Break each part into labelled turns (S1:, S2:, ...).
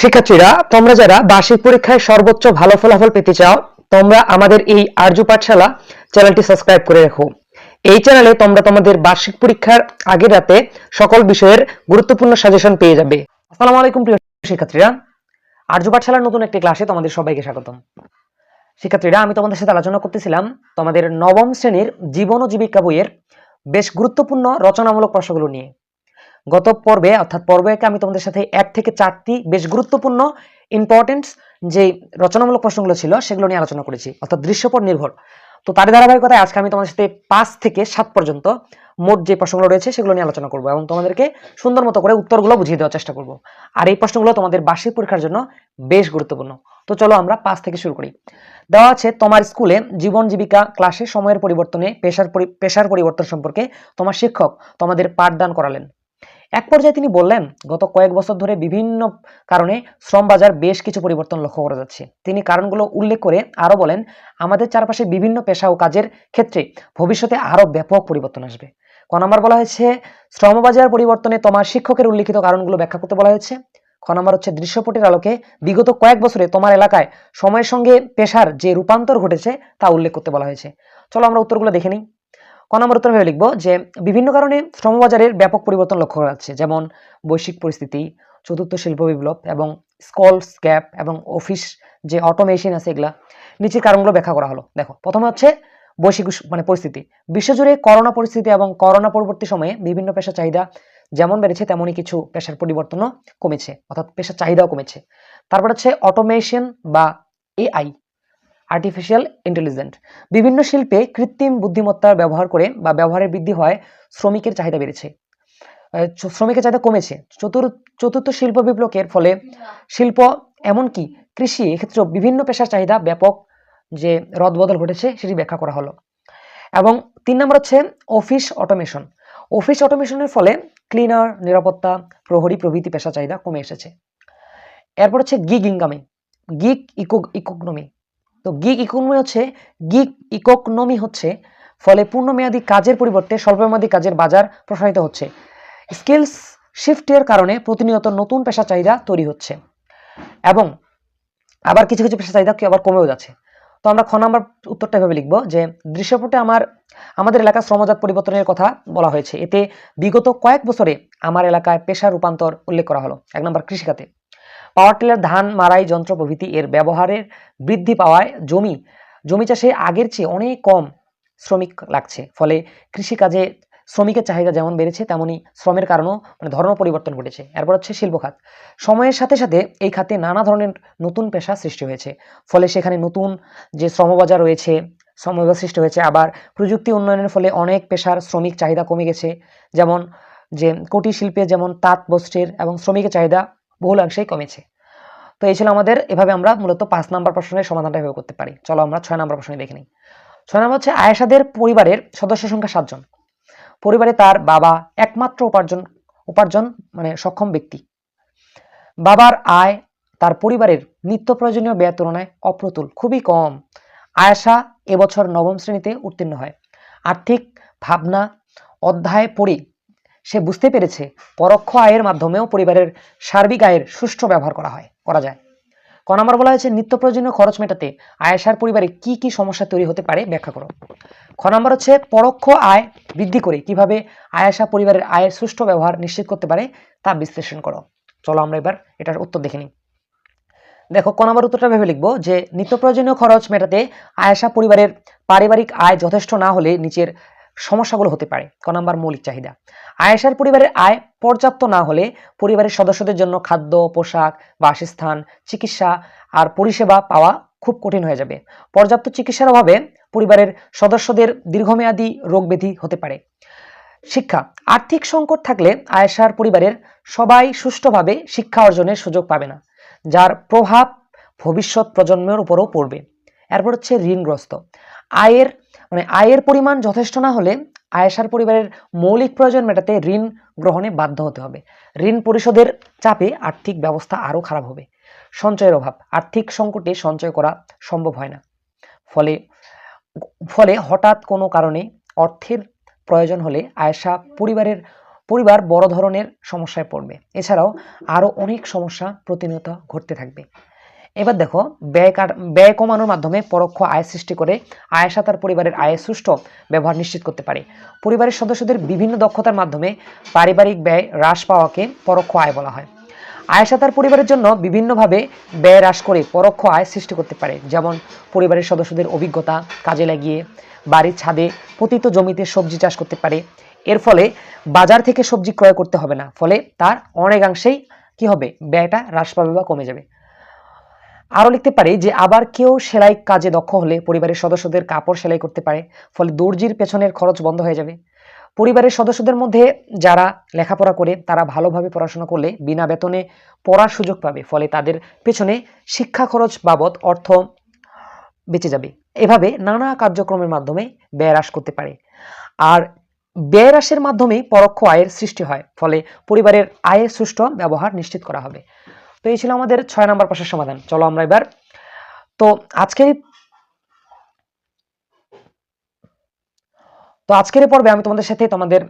S1: শিক্ষার্থীরা, তোমরা যারা বার্ষিক পরীক্ষায় সর্বোচ্চ ভালো ফলাফল পেতে চাও, তোমরা আমাদের এই আর্য পাঠশালা চ্যানেলটি সাবস্ক্রাইব করে রাখো। এই চ্যানেলে তোমরা তোমাদের বার্ষিক পরীক্ষার আগের রাতে সকল বিষয়ের গুরুত্বপূর্ণ সাজেশন পেয়ে যাবে। আসসালামু আলাইকুম, প্রিয় শিক্ষার্থীরা। আর্য পাঠশালার নতুন একটি ক্লাসে তোমাদের সবাইকে স্বাগতম। শিক্ষার্থীরা, আমি তোমাদের সাথে আলোচনা করতেছিলাম তোমাদের নবম শ্রেণির জীবন ও জীবিকা বইয়ের বেশ গুরুত্বপূর্ণ রচনামূলক প্রশ্নগুলো নিয়ে। গত পর্বে, অর্থাৎ পর্বে একে আমি তোমাদের সাথে এক থেকে চারটি বেশ গুরুত্বপূর্ণ ইম্পর্টেন্ট যে রচনামূলক প্রশ্নগুলো ছিল, সেগুলো নিয়ে আলোচনা করেছি, অর্থাৎ দৃশ্যপট নির্ভর। তো তার ধারাবাহিকতায় আজকে আমি তোমাদের সাথে পাঁচ থেকে সাত পর্যন্ত মোট যে প্রশ্নগুলো রয়েছে, সেগুলো নিয়ে আলোচনা করব এবং তোমাদেরকে সুন্দর মতো করে উত্তরগুলো বুঝিয়ে দেওয়ার চেষ্টা করব। আর এই প্রশ্নগুলো তোমাদের বার্ষিক পরীক্ষার জন্য বেশ গুরুত্বপূর্ণ। তো চলো আমরা পাঁচ থেকে শুরু করি। দেওয়া আছে, তোমার স্কুলে জীবন জীবিকা ক্লাসে সময়ের পরিবর্তনে পেশার পেশার পরিবর্তন সম্পর্কে তোমার শিক্ষক তোমাদের পাঠদান করালেন। এক পর্যায়ে তিনি বললেন, গত কয়েক বছর ধরে বিভিন্ন কারণে শ্রম বাজার বেশ কিছু পরিবর্তন লক্ষ্য করা যাচ্ছে। তিনি কারণগুলো উল্লেখ করে আরও বলেন, আমাদের চারপাশে বিভিন্ন পেশা ও কাজের ক্ষেত্রে ভবিষ্যতে আরও ব্যাপক পরিবর্তন আসবে। ক নম্বর বলা হয়েছে, শ্রমবাজার পরিবর্তনে তোমার শিক্ষকের উল্লিখিত কারণগুলো ব্যাখ্যা করতে বলা হয়েছে। খ নম্বর হচ্ছে, দৃশ্যপটের আলোকে বিগত কয়েক বছরে তোমার এলাকায় সময়ের সঙ্গে পেশার যে রূপান্তর ঘটেছে তা উল্লেখ করতে বলা হয়েছে। চলো আমরা উত্তরগুলো দেখে নিই। ক নম্বর উত্তর ভেবে লিখব যে, বিভিন্ন কারণে শ্রমবাজারের ব্যাপক পরিবর্তন লক্ষ্য করা যাচ্ছে। যেমন বৈশ্বিক পরিস্থিতি, চতুর্থ শিল্প বিপ্লব এবং স্কল গ্যাপ এবং অফিস যে অটোমেশন আছে এগুলা, নিচের কারণগুলো ব্যাখ্যা করা হলো। দেখো, প্রথমে হচ্ছে বৈশ্বিক মানে পরিস্থিতি। বিশ্বজুড়ে করোনা পরিস্থিতি এবং করোনা পরবর্তী সময়ে বিভিন্ন পেশার চাহিদা যেমন বেড়েছে, তেমনই কিছু পেশার পরিবর্তনও কমেছে, অর্থাৎ পেশার চাহিদাও কমেছে। তারপর হচ্ছে অটোমেশন বা এআই। আর্টিফিশিয়াল ইন্টেলিজেন্ট বিভিন্ন শিল্পে কৃত্রিম বুদ্ধিমত্তার ব্যবহার করে বা ব্যবহারের বৃদ্ধি হয় শ্রমিকের চাহিদা বেড়েছে। শ্রমিকের চাহিদা কমেছে। চতুর, চতুর্থ শিল্প বিপ্লবের ফলে শিল্প এমনকি কৃষি এক্ষেত্রেও বিভিন্ন পেশার চাহিদা ব্যাপক যে রদবদল ঘটেছে সেটি ব্যাখ্যা করা হলো। এবং তিন নম্বর হচ্ছে অফিস অটোমেশন অফিস অটোমেশনের ফলে ক্লিনার নিরাপত্তা, প্রহরী প্রভৃতি পেশা চাহিদা কমে এসেছে। এরপর হচ্ছে গিগ ইনকামে গিগ ইকো ইকোনমি তো গিগ ইকোনমি হচ্ছে গিগ ইকোনমি হচ্ছে, ফলে পূর্ণমেয়াদী কাজের পরিবর্তে স্বল্পমেয়াদী কাজের বাজার প্রসারিত হচ্ছে। স্কিলস শিফটের কারণে প্রতিনিয়ত নতুন পেশা চাহিদা তৈরি হচ্ছে। এবং আবার কিছু কিছু পেশা চাহিদা কি আবার কমেও যাচ্ছে। তো আমরা খ নাম্বার উত্তরটা ভেবে লিখব যে দৃশ্যপটে আমার, আমাদের এলাকার শ্রমজাত পরিবর্তনের কথা বলা হয়েছে। এতে বিগত কয়েক বছরে আমার এলাকায় পেশা রূপান্তর উল্লেখ করা হলো। এক নম্বর কৃষিখাতে। পাওয়ার টিলার, ধান মারাই যন্ত্র প্রভৃতি এর ব্যবহারের বৃদ্ধি পাওয়ায় জমি জমি চাষে আগের চেয়ে অনেক কম শ্রমিক লাগছে। ফলে কৃষিকাজে শ্রমিকের চাহিদা যেমন বেড়েছে তেমনই শ্রমের কারণেও মানে ধর্ম পরিবর্তন ঘটেছে। এরপর হচ্ছে শিল্প খাত। সময়ের সাথে সাথে এই খাতে নানা ধরনের নতুন পেশা সৃষ্টি হয়েছে। ফলে সেখানে নতুন যে শ্রমবাজার রয়েছে, শ্রমবাজার সৃষ্টি হয়েছে, আবার প্রযুক্তি উন্নয়নের ফলে অনেক পেশার শ্রমিক চাহিদা কমে গেছে। যেমন যে কুটির শিল্পে যেমন তাঁত বস্ত্রের এবং শ্রমিকের চাহিদা বহুলাংশেই কমেছে। তো এই ছিল আমাদের, এভাবে আমরা মূলত পাঁচ নাম্বার প্রশ্নের সমাধানটা এভাবে করতে পারি। চলো আমরা ছয় নাম্বার প্রশ্নে দেখে নিই। ছয় নাম্বার হচ্ছে, আয়েশাদের পরিবারের সদস্য সংখ্যা সাতজন। পরিবারে তার বাবা একমাত্র উপার্জন উপার্জন মানে সক্ষম ব্যক্তি। বাবার আয় তার পরিবারের নিত্য প্রয়োজনীয় ব্যয়ের তুলনায় অপ্রতুল, খুবই কম। আয়েশা এবছর নবম শ্রেণীতে উত্তীর্ণ হয়। আর্থিক ভাবনা অধ্যায় পড়ে সে বুঝতে পেরেছে পরোক্ষ আয়ের মাধ্যমেও পরিবারের সার্বিক আয়ের সুষ্ঠু ব্যবহার করা হয়, করা যায়। ক নম্বর বলা হয়েছে নিত্য প্রয়োজনীয় খরচ মেটাতে আয়েশার পরিবারে কি কি সমস্যা তৈরি হতে পারে ব্যাখ্যা করো। খ নম্বর হচ্ছে, পরোক্ষ আয় বৃদ্ধি করে কীভাবে আয়েশা পরিবারের আয়ের সুষ্ঠু ব্যবহার নিশ্চিত করতে পারে তা বিশ্লেষণ করো। চলো আমরা এবার এটার উত্তর দেখে নিই। দেখো, ক নম্বর উত্তরটা ভেবে লিখব যে নিত্য প্রয়োজনীয় খরচ মেটাতে আয়েশা পরিবারের পারিবারিক আয় যথেষ্ট না হলে নিচের সমস্যাগুলো হতে পারে। ক নম্বর, মৌলিক চাহিদা। আয়েশার পরিবারের আয় পর্যাপ্ত না হলে পরিবারের সদস্যদের জন্য খাদ্য, পোশাক, বাসস্থান, চিকিৎসা আর পরিষেবা পাওয়া খুব কঠিন হয়ে যাবে। পর্যাপ্ত চিকিৎসার অভাবে পরিবারের সদস্যদের দীর্ঘমেয়াদী রোগ ব্যাধি হতে পারে। শিক্ষা। আর্থিক সংকট থাকলে আয়েশার পরিবারের সবাই সুষ্ঠুভাবে শিক্ষা অর্জনের সুযোগ পাবে না, যার প্রভাব ভবিষ্যৎ প্রজন্মের উপরও পড়বে। এরপর হচ্ছে ঋণগ্রস্ত। আয়ের মানে আয়ের পরিমাণ যথেষ্ট না হলে আয়েশার পরিবারের মৌলিক প্রয়োজন মেটাতে ঋণ গ্রহণে বাধ্য হতে হবে। ঋণ পরিশোধের চাপে আর্থিক ব্যবস্থা আরও খারাপ হবে। সঞ্চয়ের অভাব, আর্থিক সংকটে সঞ্চয় করা সম্ভব হয় না। ফলে ফলে হঠাৎ কোনো কারণে অর্থের প্রয়োজন হলে আয়েশা পরিবারের, পরিবার বড় ধরনের সমস্যায় পড়বে। এছাড়াও আরও অনেক সমস্যা প্রতিনিয়ত ঘটতে থাকবে। এবার দেখো ব্যয় ব্যয় কমানোর মাধ্যমে পরোক্ষ আয় সৃষ্টি করে আয়েশা তার পরিবারের আয়ের সুষ্ঠু ব্যবহার নিশ্চিত করতে পারে। পরিবারের সদস্যদের বিভিন্ন দক্ষতার মাধ্যমে পারিবারিক ব্যয় হ্রাস পাওয়াকে পরোক্ষ আয় বলা হয়। আয়েশা তার পরিবারের জন্য বিভিন্নভাবে ব্যয় হ্রাস করে পরোক্ষ আয় সৃষ্টি করতে পারে, যেমন পরিবারের সদস্যদের অভিজ্ঞতা কাজে লাগিয়ে বাড়ির ছাদে পতিত জমিতে সবজি চাষ করতে পারে। এর ফলে বাজার থেকে সবজি ক্রয় করতে হবে না, ফলে তার অনেকাংশেই কি হবে? ব্যয়টা হ্রাস পাবে বা কমে যাবে। আরও লিখতে পারি যে আবার কেউ সেলাই কাজে দক্ষ হলে পরিবারের সদস্যদের কাপড় সেলাই করতে পারে, ফলে দর্জির পেছনের খরচ বন্ধ হয়ে যাবে। পরিবারের সদস্যদের মধ্যে যারা লেখাপড়া করে, তারা ভালোভাবে পড়াশোনা করলে বিনা বেতনে পড়ার সুযোগ পাবে, ফলে তাদের পেছনে শিক্ষা খরচ বাবদ অর্থ বেঁচে যাবে। এভাবে নানা কার্যক্রমের মাধ্যমে ব্যয় হ্রাস করতে পারে। আর ব্যয় হ্রাসের মাধ্যমেই পরোক্ষ আয়ের সৃষ্টি হয়, ফলে পরিবারের আয়ের সুষ্ঠু ব্যবহার নিশ্চিত করা হবে। তো এই ছিল আমাদের ছয় নম্বর প্রশ্নের সমাধান। চলো আমরা এবার, তো আজকের এই- তো আজকের পর্বে আমি তোমাদের সাথে তোমাদের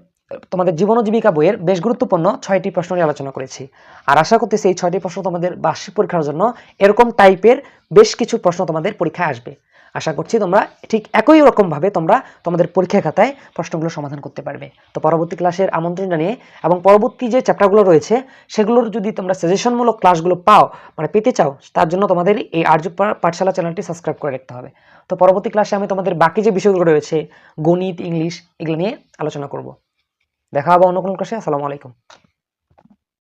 S1: তোমাদের জীবন ও জীবিকা বইয়ের বেশ গুরুত্বপূর্ণ ছয়টি প্রশ্ন নিয়ে আলোচনা করেছি। আর আশা করতেছি এই ছয়টি প্রশ্ন তোমাদের বার্ষিক পরীক্ষার জন্য এরকম টাইপের বেশ কিছু প্রশ্ন তোমাদের পরীক্ষায় আসবে। আশা করছি তোমরা ঠিক একই রকম ভাবে তোমরা তোমাদের পরীক্ষা খাতায় প্রশ্নগুলো সমাধান করতে পারবে। তো পরবর্তী ক্লাসের আমন্ত্রণ জানিয়ে এবং পরবর্তী যে চ্যাপ্টারগুলো রয়েছে, সেগুলোর যদি তোমরা সাজেশনমূলক ক্লাসগুলো পাও মানে পেতে চাও, তার জন্য তোমাদের এই আর্য পাঠশালা চ্যানেলটি সাবস্ক্রাইব করে রাখতে হবে। তো পরবর্তী ক্লাসে আমি তোমাদের বাকি যে বিষয়গুলো রয়েছে, গণিত, ইংলিশ, এগুলো নিয়ে আলোচনা করব। দেখা হবে অন্য কোনো ক্লাসে আসসালামু আলাইকুম।